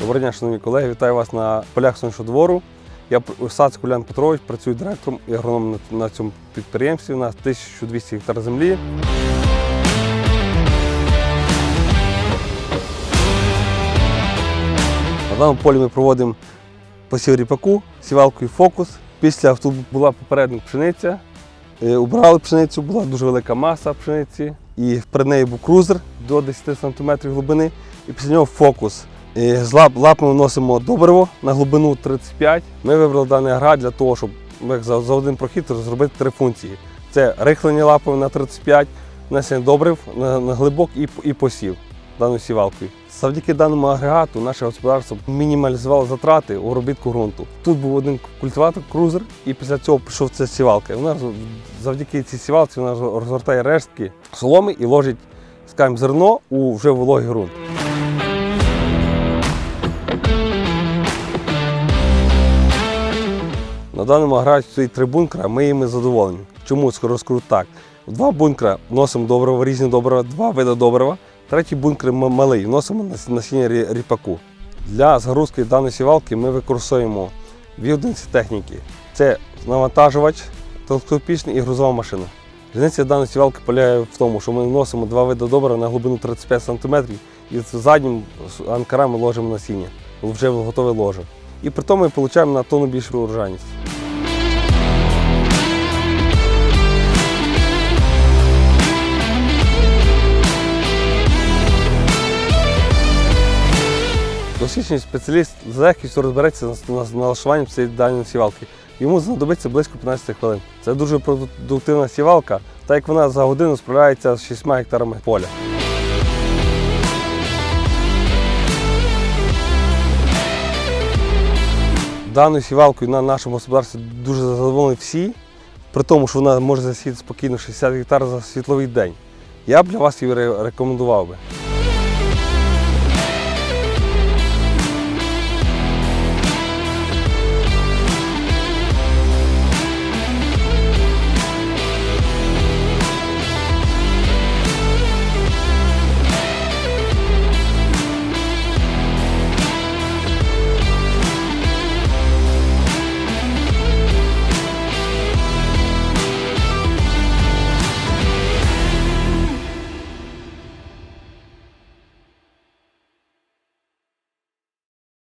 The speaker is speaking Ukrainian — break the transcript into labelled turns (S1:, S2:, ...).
S1: Доброго дня, шановні колеги, вітаю вас на полях двору. Я Сацьк Улян Петрович, працюю директором і агрономом на цьому підприємстві. У нас 1200 гектар землі. На даному полі ми проводимо посів ріпаку, сівалку і фокус. Після тут була попередня пшениця. Е, убрали пшеницю, була дуже велика маса пшениці. І при неї був крузер до 10 см глибини. І після нього фокус. І З лап, лапами вносимо добриво на глибину 35. Ми вибрали даний аград для того, щоб за, за один прохід зробити три функції. Це рихлення лапами на 35, внесення добрив на, на глибок і, і посів даною сівалкою. Завдяки даному агрегату наше господарство мінімалізувало затрати у робітку ґрунту. Тут був один культиватор, крузер, і після цього пішов ця сівалка. Вона завдяки цій сівалці вона розгортає рештки соломи і ложить скажімо, зерно у вже вологий ґрунт. На даному аграті стоїть три бункера, ми їми задоволені. Чому розкрут так? В два бункера вносимо добрива, різні добрива, два види добрива. Третій бункер малий, вносимо нас- насіння ріпаку. Для загрузки даної сівалки ми використовуємо дві одиниці техніки. Це навантажувач, телескопічний і грузова машина. Різниця даної сівалки полягає в тому, що ми вносимо два види добрива на глибину 35 см і з заднім анкарами ложимо насіння, вже готове ложе. І при тому ми отримуємо на тонну більшу урожайність. Досвідчений спеціаліст з легкістю розбереться з налаштуванням цієї даної сівалки. Йому знадобиться близько 15 хвилин. Це дуже продуктивна сівалка, так як вона за годину справляється з 6 гектарами поля. Даною сівалкою на нашому господарстві дуже задоволені всі, при тому, що вона може засіяти спокійно 60 гектар за світловий день. Я б для вас її рекомендував би.